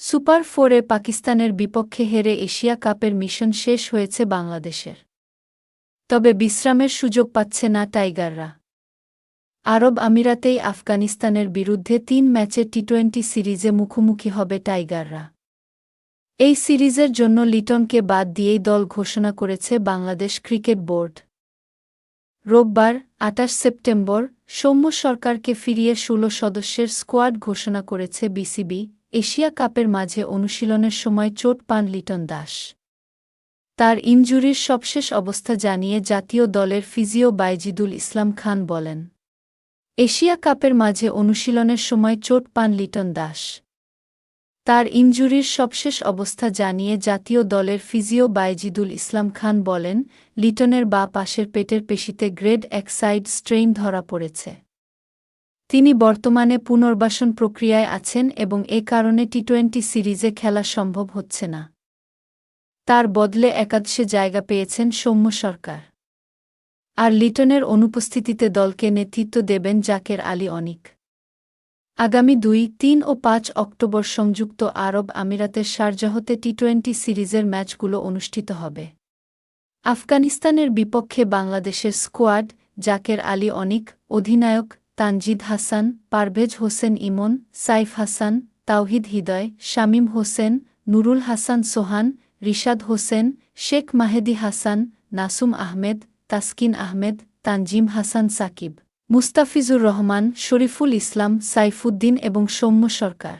Super ফোরে পাকিস্তানের বিপক্ষে হেরে এশিয়া কাপের মিশন শেষ হয়েছে বাংলাদেশের। তবে বিশ্রামের সুযোগ পাচ্ছে না টাইগাররা। আরব আমিরাতেই আফগানিস্তানের বিরুদ্ধে তিন ম্যাচে টি টোয়েন্টি সিরিজে মুখোমুখি হবে টাইগাররা। এই সিরিজের জন্য লিটনকে বাদ দিয়েই দল ঘোষণা করেছে বাংলাদেশ ক্রিকেট বোর্ড। রোববার আটাশ সেপ্টেম্বর, সৌম্য সরকারকে ফিরিয়ে ষোলো সদস্যের স্কোয়াড ঘোষণা করেছে বিসিবি। এশিয়া কাপের মাঝে অনুশীলনের সময় চোট পান লিটন দাস। তার ইনজুরির সবশেষ অবস্থা জানিয়ে জাতীয় দলের ফিজিও বাইজিদুল ইসলাম খান বলেন, এশিয়া কাপের মাঝে অনুশীলনের সময় চোট পান লিটন দাস। তার ইনজুরির সবশেষ অবস্থা জানিয়ে জাতীয় দলের ফিজিও বাইজিদুল ইসলাম খান বলেন, লিটনের বা পাশের পেটের পেশিতে গ্রেড এক সাইড স্ট্রেইন ধরা পড়েছে। তিনি বর্তমানে পুনর্বাসন প্রক্রিয়ায় আছেন এবং এ কারণে টি টোয়েন্টি সিরিজে খেলা সম্ভব হচ্ছে না। তার বদলে একাদশে জায়গা পেয়েছেন সৌম্য সরকার। আর লিটনের অনুপস্থিতিতে দলকে নেতৃত্ব দেবেন জাকের আলী অনিক। আগামী দুই, তিন ও পাঁচ অক্টোবর সংযুক্ত আরব আমিরাতের শারজাহতে টি টোয়েন্টি সিরিজের ম্যাচগুলো অনুষ্ঠিত হবে। আফগানিস্তানের বিপক্ষে বাংলাদেশের স্কোয়াড, জাকের আলী অনিক, অধিনায়ক তানজিদ হাসান, পারভেজ হোসেন ইমন, সাইফ হাসান, তাওহিদ হৃদয়, শামীম হোসেন, নুরুল হাসান সোহান, রিশাদ হোসেন, শেখ মাহেদি হাসান, নাসুম আহমেদ, তাসকিন আহমেদ, তানজিম হাসান সাকিব। মুস্তাফিজুর রহমান, শরীফুল ইসলাম, সাইফুদ্দিন এবং সৌম্য সরকার।